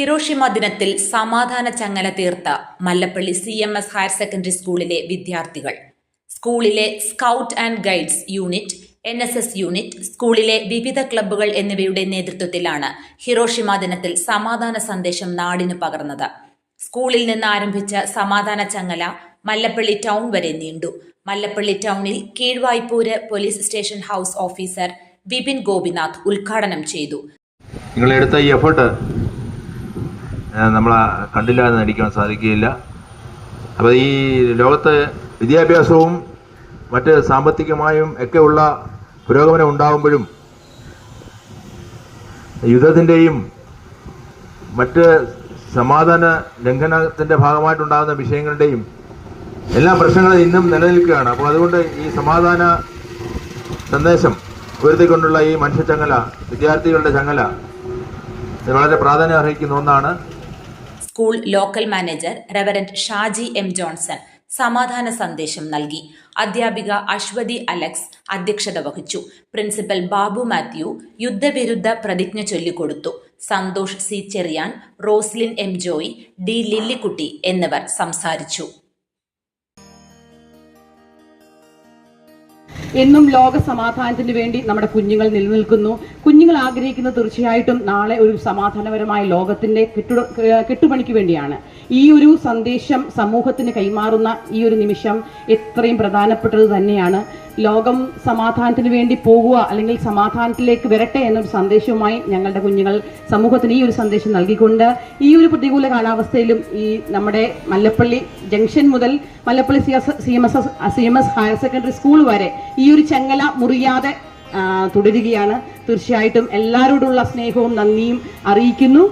Hiroshima ദിനത്തിൽ സമാധാന ചങ്ങല തീർത്ത Mallappally C M S higher secondary സ്കൂളിലെ വിദ്യാർത്ഥികൾ. സ്കൂളിലെ scout and guides unit N S S unit സ്കൂളിലെ വിവിധ ക്ലബ്ബുകൾ എന്നിവയുടെ നേതൃത്വത്തിലാണ് ഹിറോഷിമ ദിനത്തിൽ സമാധാന സന്ദേശം നാടിന് പകർന്നത്. സ്കൂളിൽ നിന്ന് ആരംഭിച്ച സമാധാന ചങ്ങല മല്ലപ്പള്ളി ടൗൺ വരെ നീണ്ടു. മല്ലപ്പള്ളി ടൗണിൽ Keezhvaipur police station house officer Vipin Gopinath ഉദ്ഘാടനം ചെയ്തു. നിങ്ങളെടുത്ത ഈ എഫേർട്ട് നമ്മൾ കണ്ടില്ല എന്ന് നടിക്കാൻ സാധിക്കുകയില്ല. അപ്പോൾ ഈ ലോകത്ത് വിദ്യാഭ്യാസവും മറ്റ് സാമ്പത്തികമായും ഒക്കെയുള്ള പുരോഗമനം ഉണ്ടാകുമ്പോഴും യുദ്ധത്തിന്റെയും മറ്റ് സമാധാന ലംഘനത്തിന്റെ ഭാഗമായിട്ടുണ്ടാകുന്ന വിഷയങ്ങളുടെയും എല്ലാ പ്രശ്നങ്ങളും ഇന്നും നിലനിൽക്കുകയാണ്. അപ്പോൾ അതുകൊണ്ട് ഈ സമാധാന സന്ദേശം ഉയർത്തിക്കൊണ്ടുള്ള ഈ മനുഷ്യ ചങ്ങല വിദ്യാർത്ഥികളുടെ ചങ്ങല വളരെ പ്രാധാന്യം അർഹിക്കുന്ന ഒന്നാണ്. School local manager reverend Shaji M Johnson സമാധാന സന്ദേശം നൽകി. അധ്യാപിക അശ്വതി അലക്സ് അധ്യക്ഷത വഹിച്ചു. പ്രിൻസിപ്പൽ ബാബു മാത്യു യുദ്ധവിരുദ്ധ പ്രതിജ്ഞ ചൊല്ലിക്കൊടുത്തു. Santhosh C Cherian Roslin M Joy D Lillikutty എന്നിവർ സംസാരിച്ചു. എന്നും ലോക സമാധാനത്തിന് വേണ്ടി നമ്മുടെ കുഞ്ഞുങ്ങൾ നിലനിൽക്കുന്നു. കുഞ്ഞുങ്ങൾ ആഗ്രഹിക്കുന്നത് തീർച്ചയായിട്ടും നാളെ ഒരു സമാധാനപരമായ ലോകത്തിന്റെ കെട്ടിട കെട്ടുപണിക്ക് വേണ്ടിയാണ്. ഈ ഒരു സന്ദേശം സമൂഹത്തിന് കൈമാറുന്ന ഈ ഒരു നിമിഷം എത്രയും പ്രധാനപ്പെട്ടത് തന്നെയാണ്. ലോകം സമാധാനത്തിന് വേണ്ടി പോകുക അല്ലെങ്കിൽ സമാധാനത്തിലേക്ക് വരട്ടെ എന്നൊരു സന്ദേശവുമായി ഞങ്ങളുടെ കുഞ്ഞുങ്ങൾ സമൂഹത്തിന് ഈ ഒരു സന്ദേശം നൽകിക്കൊണ്ട് ഈ ഒരു പ്രതികൂല കാലാവസ്ഥയിലും ഈ നമ്മുടെ മല്ലപ്പള്ളി ജംഗ്ഷൻ മുതൽ Mallappally C S C M S C M S higher secondary school വരെ ഈ ഒരു ചങ്ങല മുറിയാതെ തുടരുകയാണ്. തീർച്ചയായിട്ടും എല്ലാവരോടുള്ള സ്നേഹവും നന്ദിയും അറിയിക്കുന്നു.